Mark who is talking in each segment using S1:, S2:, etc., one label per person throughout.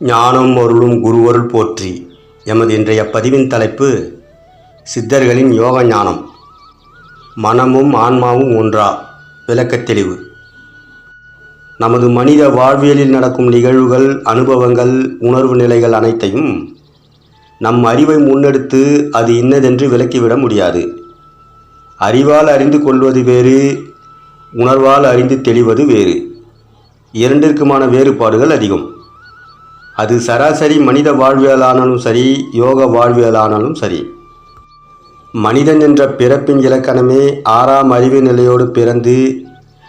S1: ஞானம் அருளும் குருவருள் போற்றி. எமது இன்றைய பதிவின் தலைப்பு சித்தர்களின் யோக ஞானம். மனமும் ஆன்மாவும் ஒன்றா? விளக்கத் தெளிவு. நமது மனித வாழ்வியலில் நடக்கும் நிகழ்வுகள் அனுபவங்கள் உணர்வு நிலைகள் அனைத்தையும் நம் அறிவை முன்னெடுத்து அது இன்னதென்று விளக்கிவிட முடியாது. அறிவால் அறிந்து கொள்வது வேறு உணர்வால் அறிந்து தெளிவது வேறு. இரண்டிற்குமான வேறுபாடுகள் அதிகம். அது சராசரி மனித வாழ்வியலானாலும் சரி யோக வாழ்வியலானாலும் சரி. மனிதன் என்ற பிறப்பின் இலக்கணமே ஆறாம் அறிவு நிலையோடு பிறந்து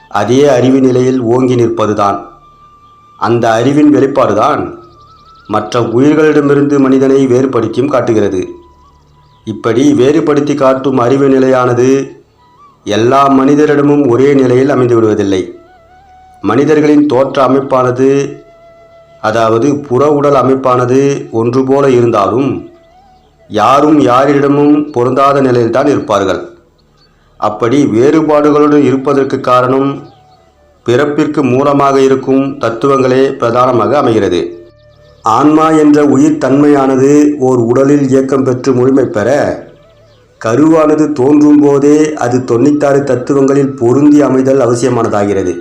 S1: அதே அறிவு நிலையில் ஓங்கி நிற்பதுதான். அந்த அறிவின் வெளிப்பாடுதான் மற்ற உயிர்களிடமிருந்து மனிதனை வேறுபடுத்தியும் காட்டுகிறது. இப்படி வேறுபடுத்தி காட்டும் அறிவு நிலையானது எல்லா மனிதரிடமும் ஒரே நிலையில் அமைந்து விடுவதில்லை மனிதர்களின் தோற்ற அமைப்பானது அதாவது புற உடல் அமைப்பானது ஒன்று போல இருந்தாலும் யாரும் யாரிடமும் பொருந்தாத நிலையில்தான் இருப்பார்கள். அப்படி வேறுபாடுகளுடன் இருப்பதற்கு காரணம் பிறப்பிற்கு மூலமாக இருக்கும் தத்துவங்களே பிரதானமாக அமைகிறது. ஆன்மா என்ற உயிர் தன்மையானது ஓர் உடலில் இயக்கம் பெற்று முழுமை பெற கருவானது தோன்றும் போதே அது தொண்ணூத்தாறு தத்துவங்களில் பொருந்தி அமைதல் அவசியமானதாகிறது.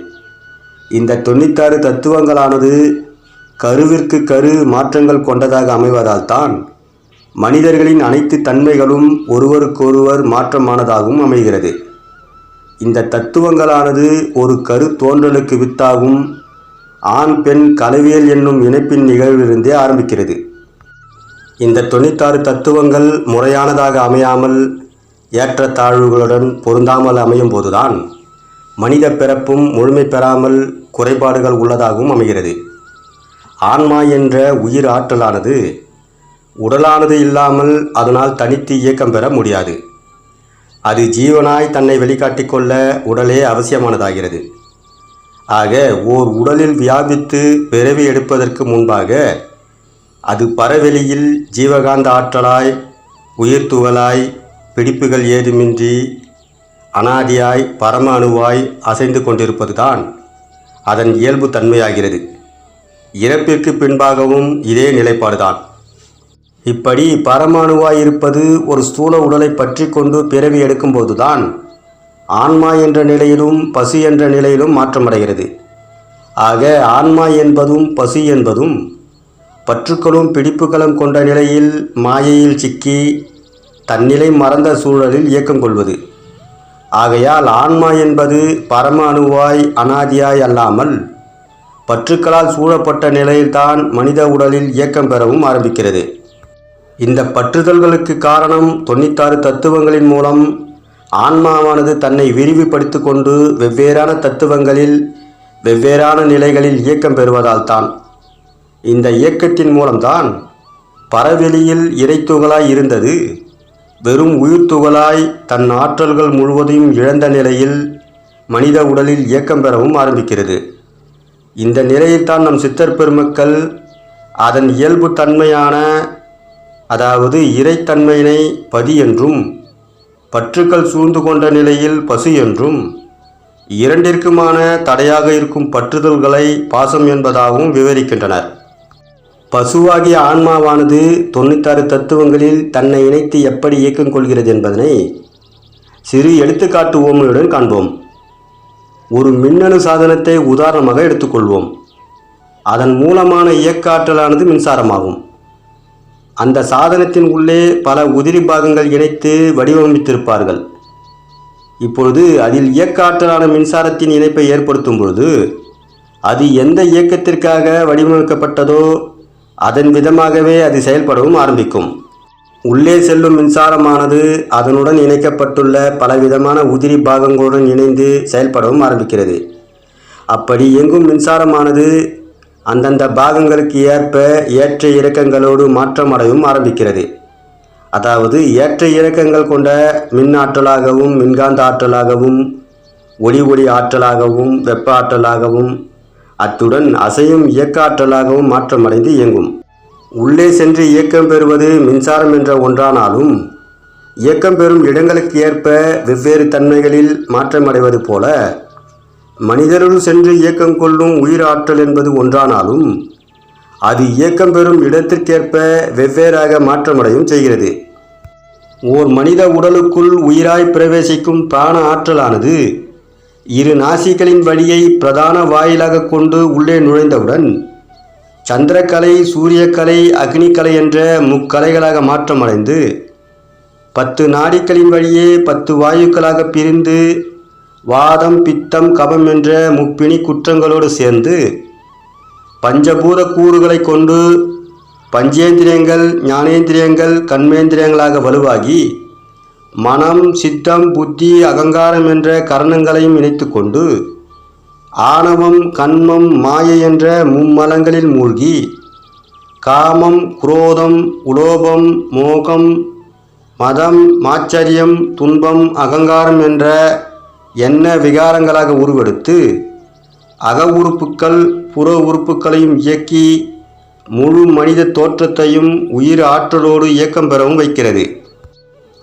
S1: இந்த தொண்ணூத்தாறு தத்துவங்களானது கருவிற்கு கரு மாற்றங்கள் கொண்டதாக அமைவதால் தான் மனிதர்களின் அனைத்து தன்மைகளும் ஒருவருக்கொருவர் மாற்றமானதாகவும் அமைகிறது. இந்த தத்துவங்களானது ஒரு கரு தோன்றலுக்கு வித்தாகும். ஆண் பெண் கலவியல் என்னும் இணைப்பின் நிகழ்விலிருந்தே ஆரம்பிக்கிறது. இந்த தொண்ணூத்தாறு தத்துவங்கள் முறையானதாக அமையாமல் ஏற்றத்தாழ்வுகளுடன் பொருந்தாமல் அமையும் போதுதான் மனித பிறப்பும் முழுமை பெறாமல் குறைபாடுகள் உள்ளதாகவும் அமைகிறது. ஆன்மா என்ற உயிர் ஆற்றலானது உடலானது இல்லாமல் அதனால் தனித்து இயக்கம் பெற முடியாது. அது ஜீவனாய் தன்னை வெளிக்காட்டிக் கொள்ள உடலே அவசியமானதாகிறது. ஆக ஓர் உடலில் வியாபித்து பிறவி எடுப்பதற்கு முன்பாக அது பரவெளியில் ஜீவகாந்த ஆற்றலாய் உயிர் துகளாய் பிடிப்புகள் ஏதுமின்றி அனாதியாய் பரம அணுவாய் அசைந்து கொண்டிருப்பதுதான் அதன் இயல்பு தன்மையாகிறது. இறப்பிற்கு பின்பாகவும் இதே நிலைப்பாடுதான். இப்படி பரமாணுவாய் இருப்பது ஒரு ஸ்தூல உடலை பற்றி கொண்டு பிறவி எடுக்கும்போதுதான் ஆன்மா என்ற நிலையிலும் பசு என்ற நிலையிலும் மாற்றமடைகிறது. ஆக ஆன்மா என்பதும் பசு என்பதும் பற்றுக்களும் பிடிப்புகளும் கொண்ட நிலையில் மாயையில் சிக்கி தன்னிலை மறந்த சூழலில் இயக்கம் கொள்வது. ஆகையால் ஆன்மா என்பது பரம அணுவாய் அனாதியாய் அல்லாமல் பற்றுக்களால் சூழப்பட்ட நிலையில்தான் மனித உடலில் இயக்கம் பெறவும் ஆரம்பிக்கிறது. இந்த பற்றுதல்களுக்கு காரணம் தொண்ணூத்தாறு தத்துவங்களின் மூலம் ஆன்மாவானது தன்னை விரிவுபடுத்தி கொண்டு வெவ்வேறான தத்துவங்களில் வெவ்வேறான நிலைகளில் இயக்கம் பெறுவதால் தான் இந்த இயக்கத்தின் மூலம்தான் பரவெளியில் இறைத்துகளாய் இருந்தது. வெறும் உயிர்த்துகளாய் தன் ஆற்றல்கள் முழுவதையும் இழந்த நிலையில் மனித உடலில் இயக்கம் பெறவும் ஆரம்பிக்கிறது. இந்த நிலையைத்தான் நம் சித்தர் பெருமக்கள் அதன் இயல்பு தன்மையான அதாவது இறைத்தன்மையினை பதி என்றும் பற்றுக்கள் சூழ்ந்து கொண்ட நிலையில் பசு என்றும் இரண்டிற்குமான தடையாக இருக்கும் பற்றுதல்களை பாசம் என்பதாகவும் விவரிக்கின்றனர். பசுவாகிய ஆன்மாவானது தொண்ணூத்தாறு தத்துவங்களில் தன்னை இணைத்து எப்படி இயக்கம் கொள்கிறது என்பதனை சிறு எடுத்துக்காட்டு ஓமையுடன் காண்போம். ஒரு மின்னணு சாதனத்தை உதாரணமாக எடுத்துக்கொள்வோம். அதன் மூலமான இயக்க ஆற்றலானது மின்சாரமாகும். அந்த சாதனத்தின் உள்ளே பல உதிரி பாகங்கள் இணைத்து வடிவமைத்திருப்பார்கள். இப்பொழுது அதில் இயக்க ஆற்றலான மின்சாரத்தின் இணைப்பை ஏற்படுத்தும் பொழுது அது எந்த இயக்கத்திற்காக வடிவமைக்கப்பட்டதோ அதன் விதமாகவே அது செயல்படவும் ஆரம்பிக்கும். உள்ளே செல்லும் மின்சாரமானது அதனுடன் இணைக்கப்பட்டுள்ள பலவிதமான உதிரி பாகங்களுடன் இணைந்து செயல்படவும் ஆரம்பிக்கிறது. அப்படி இயங்கும் மின்சாரமானது அந்தந்த பாகங்களுக்கு ஏற்ப ஏற்ற இறக்கங்களோடு மாற்றமடையவும் ஆரம்பிக்கிறது. அதாவது ஏற்ற இறக்கங்கள் கொண்ட மின் ஆற்றலாகவும் மின்காந்த ஆற்றலாகவும் ஒளி ஒளி ஆற்றலாகவும் வெப்ப ஆற்றலாகவும் அத்துடன் அசையும் இயக்க ஆற்றலாகவும் மாற்றமடைந்து இயங்கும். உள்ளே சென்று இயக்கம் பெறுவது மின்சாரம் என்ற ஒன்றானாலும் இயக்கம் பெறும் இடங்களுக்கு ஏற்ப வெவ்வேறு தன்மைகளில் மாற்றமடைவது போல மனிதருள் சென்று இயக்கம் கொள்ளும் உயிர் ஆற்றல் என்பது ஒன்றானாலும் அது இயக்கம் பெறும் இடத்திற்கேற்ப வெவ்வேறாக மாற்றமடையும் செய்கிறது. ஓர் மனித உடலுக்குள் உயிராய் பிரவேசிக்கும் பிராண ஆற்றலானது இரு நாசிகளின் வழியை பிரதான வாயிலாக கொண்டு உள்ளே நுழைந்தவுடன் சந்திரக்கலை சூரியக்கலை அக்னிக்கலை என்ற முக்கலைகளாக மாற்றமடைந்து பத்து நாடிகளின் வழியே பத்து வாயுக்களாக பிரிந்து வாதம் பித்தம் கபம் என்ற முப்பிணி குற்றங்களோடு சேர்ந்து பஞ்சபூத கூறுகளை கொண்டு பஞ்சேந்திரியங்கள் ஞானேந்திரியங்கள் கண்மேந்திரியங்களாக வலுவாகி மனம் சித்தம் புத்தி அகங்காரம் என்ற கரணங்களையும் இணைத்துக்கொண்டு ஆணவம் கண்மம் மாயை என்ற மும்மலங்களில் மூழ்கி காமம் குரோதம் உலோபம் மோகம் மதம் மாச்சரியம் துன்பம் அகங்காரம் என்ற எண்ண விகாரங்களாக உருவெடுத்து அக உறுப்புக்கள் புற உறுப்புகளையும் இயக்கி முழு மனித தோற்றத்தையும் உயிர் ஆற்றலோடு இயக்கம் பெறவும் வைக்கிறது.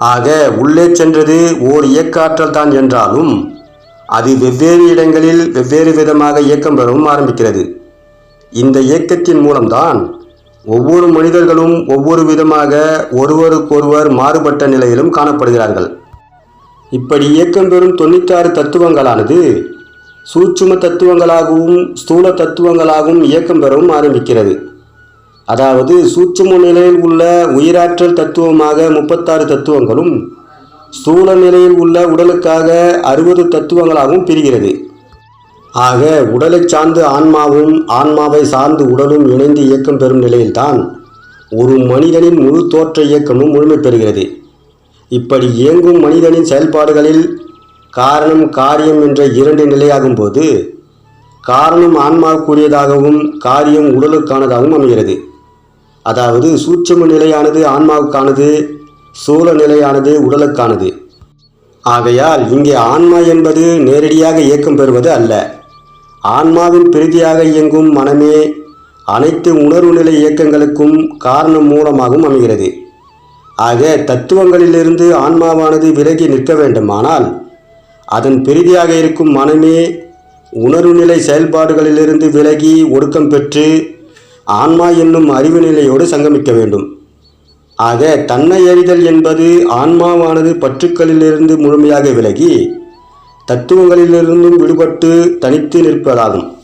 S1: ஆக உள்ளே சென்றது ஓர் இயக்காற்றல் தான் என்றாலும் அது வெவ்வேறு இடங்களில் வெவ்வேறு விதமாக இயக்கம் பெறவும் ஆரம்பிக்கிறது. இந்த இயக்கத்தின் மூலம்தான் ஒவ்வொரு மனிதர்களும் ஒவ்வொரு விதமாக ஒருவருக்கொருவர் மாறுபட்ட நிலையிலும் காணப்படுகிறார்கள். இப்படி இயக்கம் பெறும் தொண்ணூற்றாறு தத்துவங்களானது சூட்சும தத்துவங்களாகவும் ஸ்தூல தத்துவங்களாகவும் இயக்கம் பெறவும் ஆரம்பிக்கிறது. அதாவது சூட்சும நிலையில் உள்ள உயிராற்றல் தத்துவமாக முப்பத்தாறு தத்துவங்களும் ஸ்தூல நிலையில் உள்ள உடலுக்காக அறுபது தத்துவங்களாகவும் பிரிகிறது. ஆக உடலை சார்ந்து ஆன்மாவும் ஆன்மாவை சார்ந்து உடலும் இணைந்து இயக்கம் பெறும் நிலையில்தான் ஒரு மனிதனின் முழு தோற்ற இயக்கமும் முழுமை பெறுகிறது. இப்படி இயங்கும் மனிதனின் செயல்பாடுகளில் காரணம் காரியம் என்ற இரண்டு நிலையாகும் போது காரணம் ஆன்மாவுக்குரியதாகவும் காரியம் உடலுக்கானதாகவும் அமைகிறது. அதாவது சூட்சம நிலையானது ஆன்மாவுக்கானது சூழ நிலையானது உடலுக்கானது. ஆகையால் இங்கே ஆன்மா என்பது நேரடியாக இயக்கம் பெறுவது அல்ல. ஆன்மாவின் பிரதியாக இயங்கும் மனமே அனைத்து உணர்வு நிலை இயக்கங்களுக்கும் காரணம் மூலமாகவும் அமைகிறது. ஆக தத்துவங்களிலிருந்து ஆன்மாவானது விலகி நிற்க வேண்டுமானால் அதன் பிரதியாக இருக்கும் மனமே உணர்வு நிலை செயல்பாடுகளிலிருந்து விலகி ஒடுக்கம் பெற்று ஆன்மா என்னும் அறிவு நிலையோடு சங்கமிக்க வேண்டும். ஆக தன்னை அறிதல் என்பது ஆன்மாவானது பற்றுக்களிலிருந்து முழுமையாக விலகி தத்துவங்களிலிருந்தும் விடுபட்டு தனித்து நிற்பதாகும்.